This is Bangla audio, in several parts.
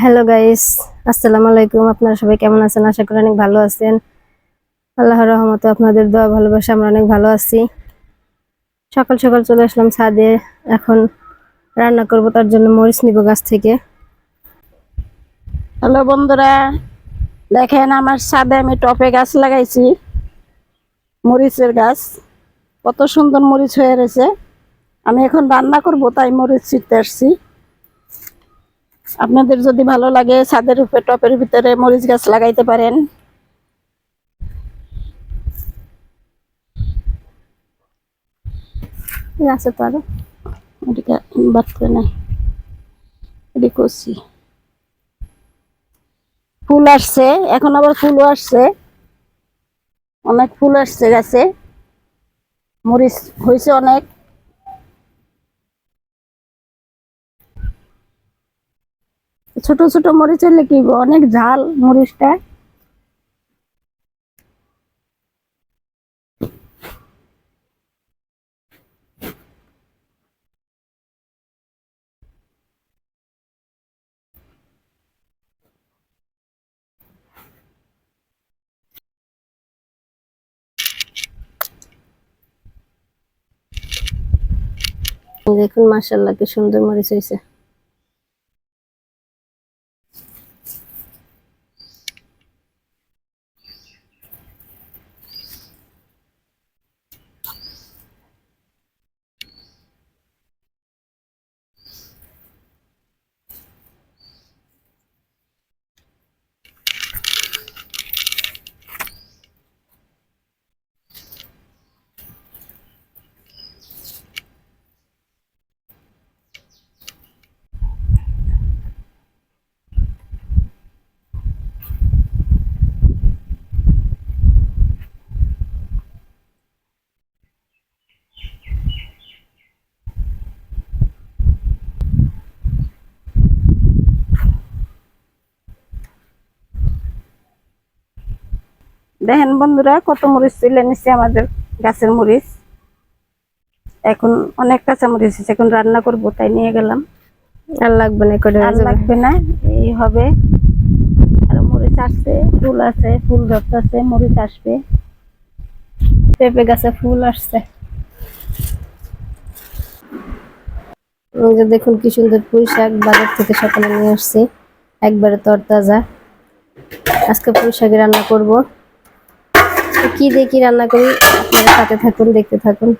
হ্যালো গাইস আসসালামু আলাইকুম আপনারা সবাই কেমন আছেন? আশা করি অনেক ভালো আছেন। আল্লাহর রহমতে আপনাদের দোয়া ভালোবাসা আমরা অনেক ভালো আছি। সকাল সকাল চলে আসলাম ছাদে। এখন রান্না করব, তার জন্য মরিচ নিব গাছ থেকে। হ্যালো বন্ধুরা, দেখেন আমার ছাদে আমি টপে গাছ লাগাইছি। মরিচের গাছ। কত সুন্দর মরিচ হয়ে রয়েছে। আমি এখন রান্না করব, তাই মরিচ ছিটতে আসছি। আপনাদের যদি ভালো লাগে, ছাদের উপরে, টপের ভিতরে মরিচ গাছ লাগাইতে পারেন। আছে তো আরও। বাড়তে নাই। এদিকে করছি। ফুল আসছে, এখন আবার ফুলও আসছে। অনেক ফুল আসছে গাছে। মরিচ হয়েছে অনেক। ছোট ছোট মরিচ হলে কি অনেক ঝাল মরিচটা। দেখুন মাশাল্লাহ কি সুন্দর মরিচ হয়েছে দেখেন বন্ধুরা কত মরিচ তুলে নিচ্ছে আমাদের গাছের মরিচ। এখন অনেক কাঁচা মরিচ আছে এখন রান্না করব তাই নিয়ে গেলাম। আর লাগবে না করে আর লাগবে না এই হবে। আর মরিচ আসছে ফুল আছে ফুল ধরতেছে মরিচ আসবে। পেঁপে গাছে ফুল আসছে। দেখুন কি সুন্দর পুঁই শাক বাজার থেকে সকালে নিয়ে আসছি। একবারে তরতাজা। আজকে পুঁই শাক রান্না করব। কি দিয়ে কি রান্না করি? আপনারা সাথে থাকুন দেখতে থাকুন।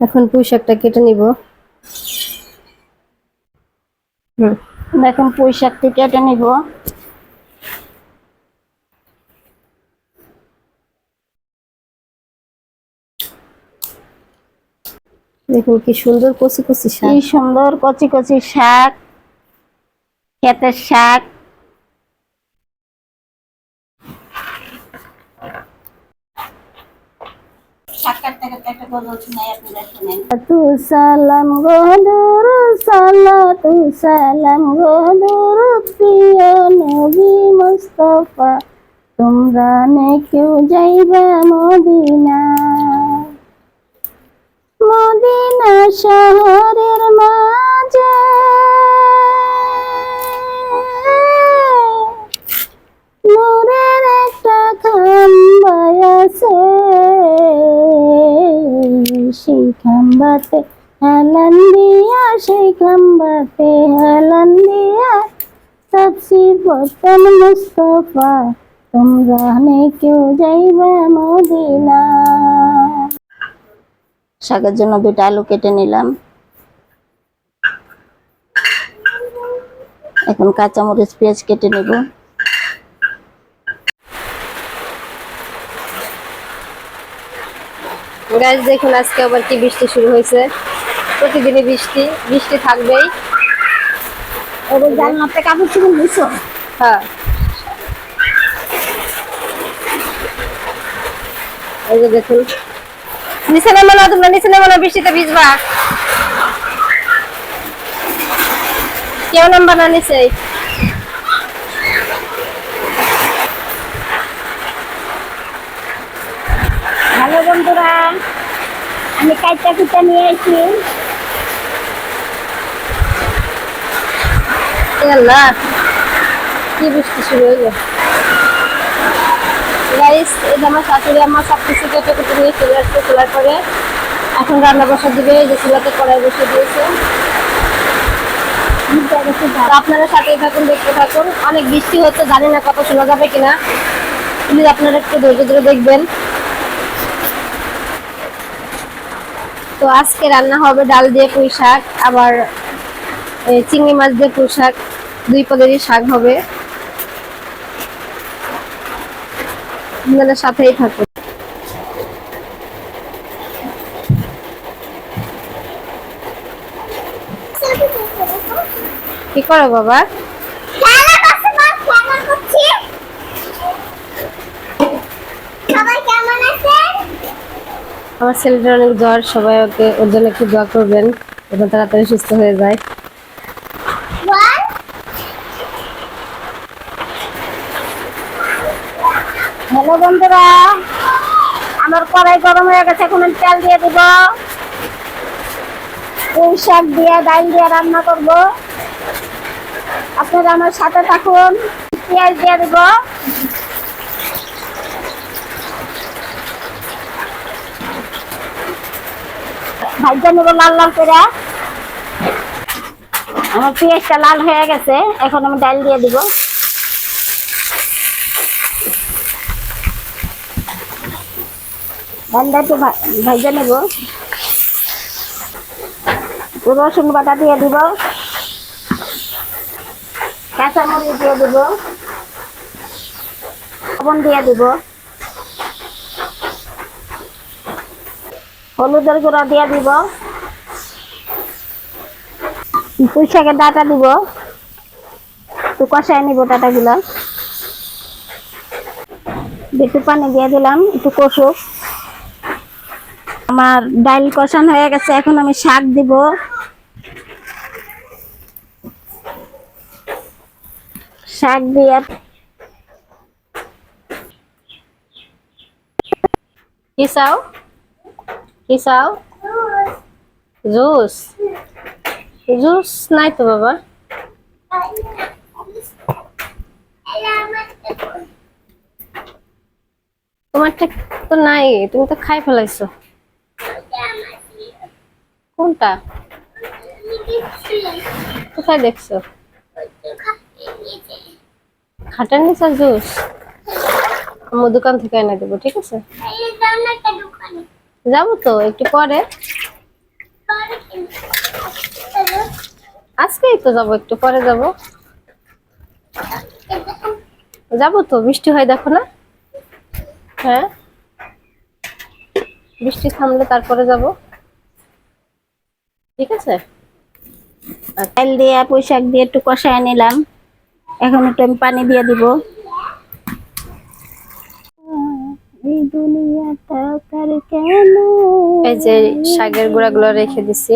এখন পুঁই শাকটা কেটে নিব। হুম। দেখুন পুঁই শাকটি কেটে নিব। দেখুন কি সুন্দর কচি কচি শাক। কি সুন্দর কচি কচি শাক। ক্ষেতের শাক। তু সালাম গদুর সালা তু সালাম গদুর প্রিয় নবী মুস্তফা। তোমরা নে কেউ যাইবা মদিনা। মদিনা শহরের মাঝে। নূরের একটা খাম্বায় আছে। সেই খাম্বাতে, হেলান দিয়া সেই খাম্বাতে, হেলান দিয়া সাক্ষী বর্তন মুস্তফা। তোমরা কেউ যাইবা মদিনা। শাকের জন্য দুইটা আলু কেটে নিলাম। এখন কাঁচামরিচ, পেঁয়াজ কেটে নেব। গাছ দেখুন আজকে আবার কি বৃষ্টি শুরু হয়েছে। প্রতিদিনই বৃষ্টি বৃষ্টি থাকবেই। এবার জানলাতে কাপড় চুপড় হ্যাঁ। এই যে দেখুন নিচে নেমে না তোমরা নিচে নেমে না বৃষ্টিতে ভিজবা। কেউ নামবা না নিচে। হ্যালো বন্ধুরা। আমি কাইটা কুটা নিয়ে আসি আল্লাহ, কি বৃষ্টি শুরু হইল গাইস এই যে আমার শাশুড়ি, আমার সব কিছু নিয়ে পরে। এখন রান্না বসা দিবে যে বসে দিয়েছে। আপনারা সাথেই থাকুন, দেখতে থাকুন। অনেক বৃষ্টি হচ্ছে, জানি না কত শোনা যাবে কিনা। আপনারা একটু ধৈর্য ধরে দেখবেন। তো আজকে রান্না হবে ডাল দিয়ে পুঁই শাক, আবার চিংড়ি মাছ দিয়ে পুঁই শাক, দুই পদেরই শাক হবে। আপনাদের সাথেই থাকুন। কি করো বাবা সবাই কেমন আছেন আমার ছেলেটার অনেক জ্বর, সবাই ওকে, ওর জন্য একটু দোয়া করবেন এবং তাড়াতাড়ি সুস্থ হয়ে যায়। হ্যালো বন্ধুরা, আমার কড়াই গরম হয়ে গেছে, এখন তেল দিয়ে দিব। পুঁই শাক দিয়ে ডাল দিয়ে রান্না করব। আপনারা আমার সাথে থাকুন, পেঁয়াজ দিয়ে দিব। ভাজা নেব লাল লাল করে। আমার পেঁয়াজটা লাল হয়ে গেছে, এখন আমি ডাল দিয়ে দিব। ডালটা একটু ভাজা নেব। রসুন বাটা দিয়ে দিব। কাঁচামরিচ দিয়ে দিব। লবণ দিয়ে দিব। হলুদের গুঁড়া দিয়ে দিব। পুঁই ডাটা দিব। একটু কষায় নিব ডাটাগুলো। একটু পানি দিয়ে দিলাম, একটু কষুক। আমার ডাল কষান হয়ে গেছে, এখন আমি শাক দিব। শাক দিয়ে কি চাও? কি চাও? জুস জুস নাই তো বাবা। তোমারটা তো নাই, তুমি তো খাই ফেলাইছো। কোনটা? কোথায় দেখছ? খাটার নিচে জুস আমার দোকান থেকে এনে দেবো, ঠিক আছে? যাব তো একটু পরে। আজকেই তো যাব একটু পরে যাব। যাব তো বৃষ্টি হয় দেখো না। হ্যাঁ। বৃষ্টি থামলে তারপরে যাব। ঠিক আছে? তেল দিয়ে পুঁই শাক দিয়ে একটু কষায় নিলাম। এখন একটু আমি পানি দিয়ে দিব। এই দুনিয়াটা এই যে শাকের রেখে দিছি।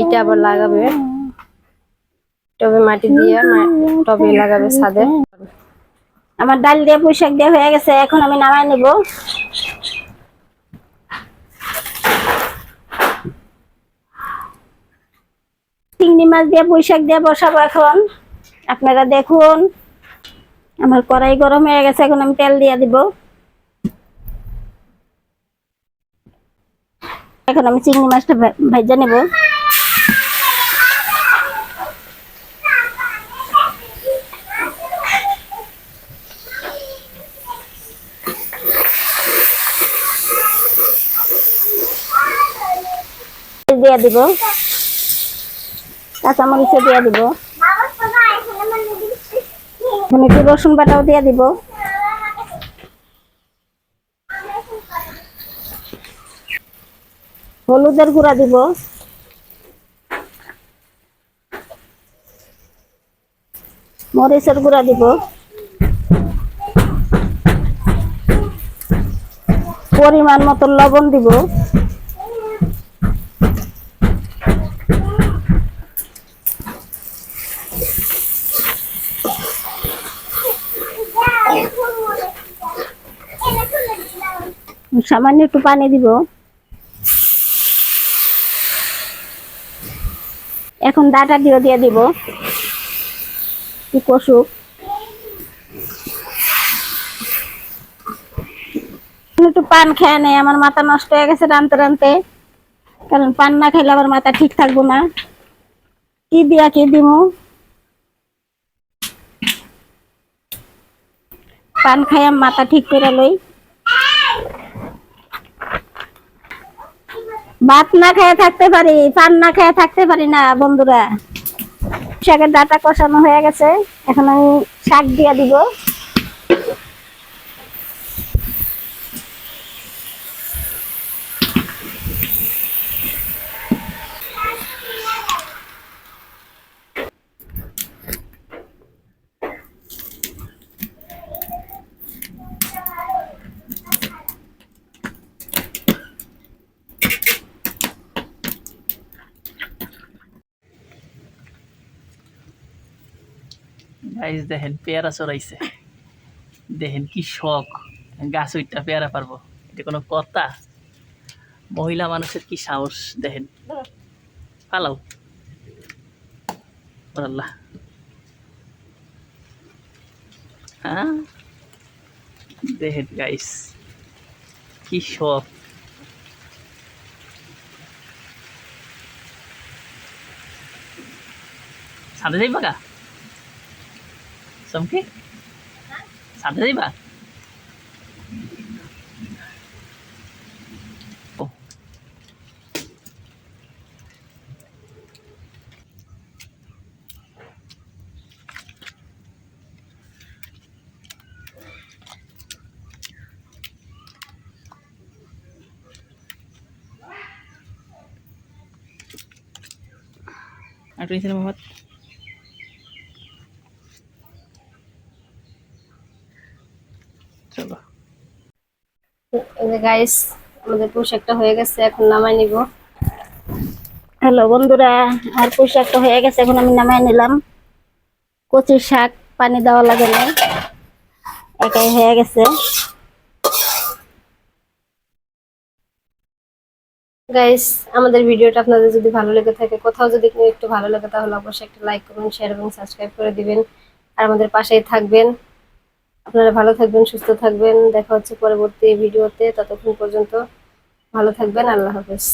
এটা আবার লাগাবে। টবে মাটি দিয়ে টবে লাগাবে ছাদে। আমার ডাল দিয়ে পুঁই শাক দিয়ে হয়ে গেছে, এখন আমি নামাই নিব। চিংড়ি মাছ দিয়ে পুঁই শাক দিয়ে বসাবো এখন। আপনারা দেখুন, আমার কড়াই গরম হয়ে গেছে, এখন আমি তেল দিয়ে দিব। এখন আমি চিংড়ি মাছটা ভাজা নেব। দিয়ে দিব। কাঁচামরিচ দিয়ে দিব। রসুন বাটাও দিয়ে দিব। হলুদের গুঁড়া দিব। মরিচের গুঁড়া দিব। পরিমাণ মতো লবণ দিব। সামান্য একটু পানি দিব। এখন ডাটা দিয়ে দিয়ে দিব। কি কষুক একটু পান খেয়ে নেই, আমার মাথা নষ্ট হয়ে গেছে রানতে রানতে। কারণ পান না খাইলে আমার মাথা ঠিক থাকব না। কি দিয়া কি দিমু? পান খাইয়া মাথা ঠিক করে লই। ভাত না খেয়ে থাকতে পারি পান না খেয়ে থাকতে পারি না, বন্ধুরা। শাকের ডাটা কষানো হয়ে গেছে, এখন আমি শাক দিয়ে দিব। গাইজ দেখেন, পেয়ারা চড়াইছে। দেখেন কি শখ। গাছ ওইটা পেয়ারা পারব। এটা কোনো কথা। মহিলা মানুষের কি সাহস? দেখেন। পালাও। আল্লাহ হ্যাঁ? দেখেন গাইস কি শখ। সাথে যাইবা গা? চমকি সাথে যাইবা ও আর তুই মোহাম্মদ চলো এই যে গাইস আমাদের পোশাকটা হয়ে গেছে এখন নামাই নিব। হ্যালো বন্ধুরা আর পোশাকটা হয়ে গেছে এখন আমি নামাই নিলাম। কচি শাক পানি দেওয়া লাগে না। একাই হয়ে গেছে। গাইস আমাদের ভিডিওটা আপনাদের যদি ভালো লেগে থাকে কোথাও যদি একটু ভালো লাগে তাহলে অবশ্যই একটা লাইক করবেন শেয়ার এবং সাবস্ক্রাইব করে দিবেন। আর আমাদের পাশেই থাকবেন। আপনারা ভালো থাকবেন, সুস্থ থাকবেন। দেখা হচ্ছে পরবর্তী ভিডিওতে। ততক্ষণ পর্যন্ত ভালো থাকবেন। আল্লাহ হাফেজ।